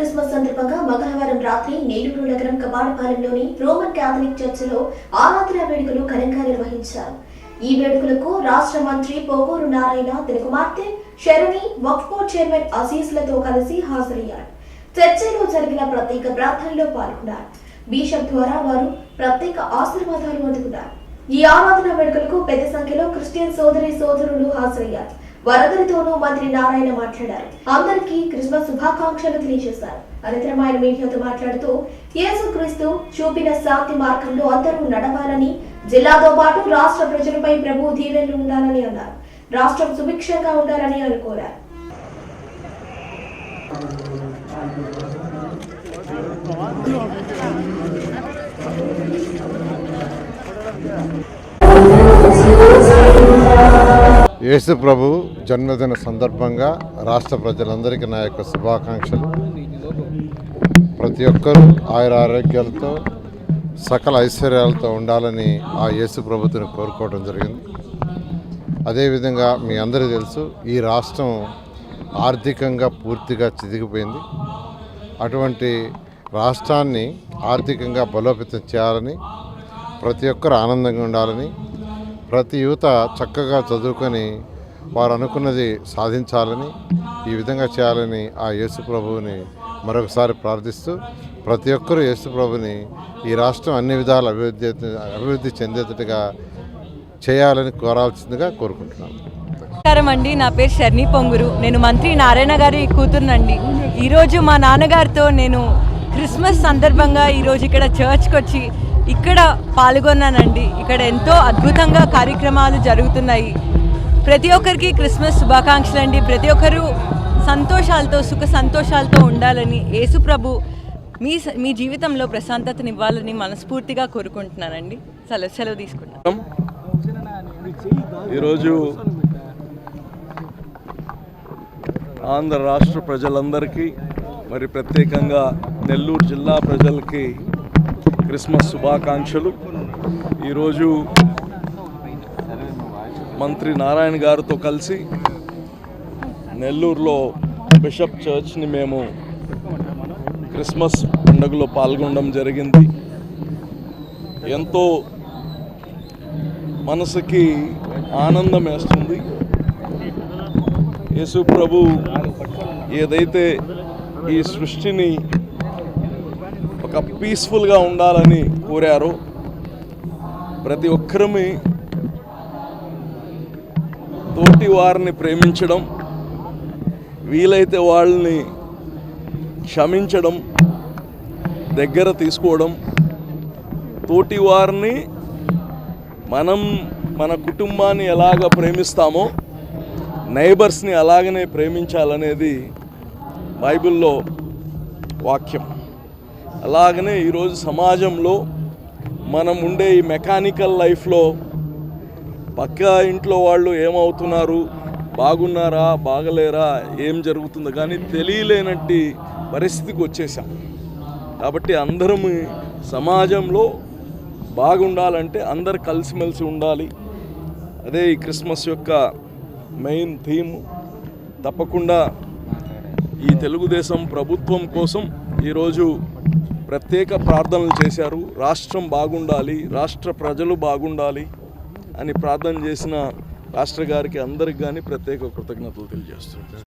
Christmas సందర్భంగా మంగళవారం రాత్రి నేలూరు నగరం కబాడపాలెంలోని రోమన్ కేథలిక్ చర్చిలో ఆరాధన వేడుకలు ఘనంగా నిర్వహించారు. ఈ వేడుకలకు రాష్ట్ర మంత్రి పోగూరు నారాయణ తన కుమార్తె శరణి వక్ఫ్ చైర్మన్ అజీజ్లతో కలిసి హాజరయ్యారు. చర్చలో జరిగిన ప్రత్యేక ప్రార్థనలో పాల్గొన్నారు. బిషప్ ద్వారా వారు ప్రత్యేక ఆశీర్వాదాలు అందుకున్నారు. ఈ ఆరాధన వేడుకలకు పెద్ద సంఖ్యలో క్రిస్టియన్ సోదరి సోదరులు హాజరయ్యారు. వరదలతోనూ మంత్రి నారాయణ మాట్లాడారు. అందరికీ క్రిస్మస్ శుభాకాంక్షలు తెలియజేశారు. అనంతరం ఆయన మీడియాతో మాట్లాడుతూ యేసుక్రీస్తు చూపిన శాంతి మార్గంలో అందరూ నడవాలని జిల్లాతో పాటు రాష్ట్ర ప్రజలపై ప్రభు దీవెనలు ఉండాలని అన్నారు. రాష్ట్రం సుభిక్షంగా ఉండాలని ఆయన కోరారు. యేసు ప్రభు జన్మదిన సందర్భంగా రాష్ట్ర ప్రజలందరికీ నా యొక్క శుభాకాంక్షలు. ప్రతి ఒక్కరూ ఆయుర ఆరోగ్యాలతో సకల ఐశ్వర్యాలతో ఉండాలని ఆ యేసు ప్రభుత్వం కోరుకోవడం జరిగింది. అదేవిధంగా మీ అందరికీ తెలుసు ఈ రాష్ట్రం ఆర్థికంగా పూర్తిగా చిదిగిపోయింది. అటువంటి రాష్ట్రాన్ని ఆర్థికంగా బలోపేతం చేయాలని ప్రతి ఒక్కరు ఆనందంగా ఉండాలని ప్రతి యువత చక్కగా చదువుకొని వారు అనుకున్నది సాధించాలని ఈ విధంగా చేయాలని ఆ యేసు ప్రభువుని మరొకసారి ప్రార్థిస్తూ ప్రతి ఒక్కరూ యేసు ప్రభుని ఈ రాష్ట్రం అన్ని విధాల అభివృద్ధి అభివృద్ధి చెందేటట్టుగా చేయాలని కోరాల్సిందిగా కోరుకుంటున్నాను. నమస్కారం అండి. నా పేరు షర్ణి పొంగురు. నేను మంత్రి నారాయణ గారి కూతురునండి. ఈరోజు మా నాన్నగారితో నేను క్రిస్మస్ సందర్భంగా ఈరోజు ఇక్కడ చర్చ్కి వచ్చి ఇక్కడ పాల్గొన్నానండి. ఇక్కడ ఎంతో అద్భుతంగా కార్యక్రమాలు జరుగుతున్నాయి. ప్రతి ఒక్కరికి క్రిస్మస్ శుభాకాంక్షలు అండి ప్రతి ఒక్కరూ సంతోషాలతో సుఖ సంతోషాలతో ఉండాలని యేసుప్రభు మీ మీ జీవితంలో ప్రశాంతతనివ్వాలని మనస్ఫూర్తిగా కోరుకుంటున్నానండి. సెలవు సెలవు తీసుకుంటాం ఈరోజు ఆంధ్ర రాష్ట్ర ప్రజలందరికీ మరి ప్రత్యేకంగా నెల్లూరు జిల్లా ప్రజలకి క్రిస్మస్ శుభాకాంక్షలు. ఈరోజు మంత్రి నారాయణ గారితో కలిసి నెల్లూరులో బిషప్ చర్చ్ని మేము క్రిస్మస్ పండుగలో పాల్గొనడం జరిగింది. ఎంతో మనసుకి ఆనందం వేస్తుంది. యేసు ప్రభు ఏదైతే ఈ సృష్టిని ఒక పీస్ఫుల్గా ఉండాలని కోరారు. ప్రతి ఒక్కరిని తోటి వారిని ప్రేమించడం వీలైతే వాళ్ళని క్షమించడం దగ్గర తీసుకోవడం తోటి వారిని మనం మన కుటుంబాన్ని ఎలాగ ప్రేమిస్తామో నైబర్స్ని అలాగనే ప్రేమించాలనేది బైబిల్లో వాక్యం. అలాగనే ఈరోజు సమాజంలో మనం ఉండే ఈ మెకానికల్ లైఫ్లో పక్క ఇంట్లో వాళ్ళు ఏమవుతున్నారు? బాగున్నారా? బాగలేరా? ఏం జరుగుతుందో? కానీ తెలియలేనట్టి పరిస్థితికి వచ్చేసాం. కాబట్టి అందరం సమాజంలో బాగుండాలంటే అందరు కలిసిమెలిసి ఉండాలి. అదే ఈ క్రిస్మస్ యొక్క మెయిన్ థీమ్. తప్పకుండా ఈ తెలుగుదేశం ప్రభుత్వం కోసం ఈరోజు ప్రత్యేక ప్రార్థనలు చేశారు. రాష్ట్రం బాగుండాలి రాష్ట్ర ప్రజలు బాగుండాలి అని ప్రార్థన చేసిన రాష్ట్ర గారికి అందరికి కానీ ప్రత్యేక కృతజ్ఞతలు తెలియజేస్తున్నాను.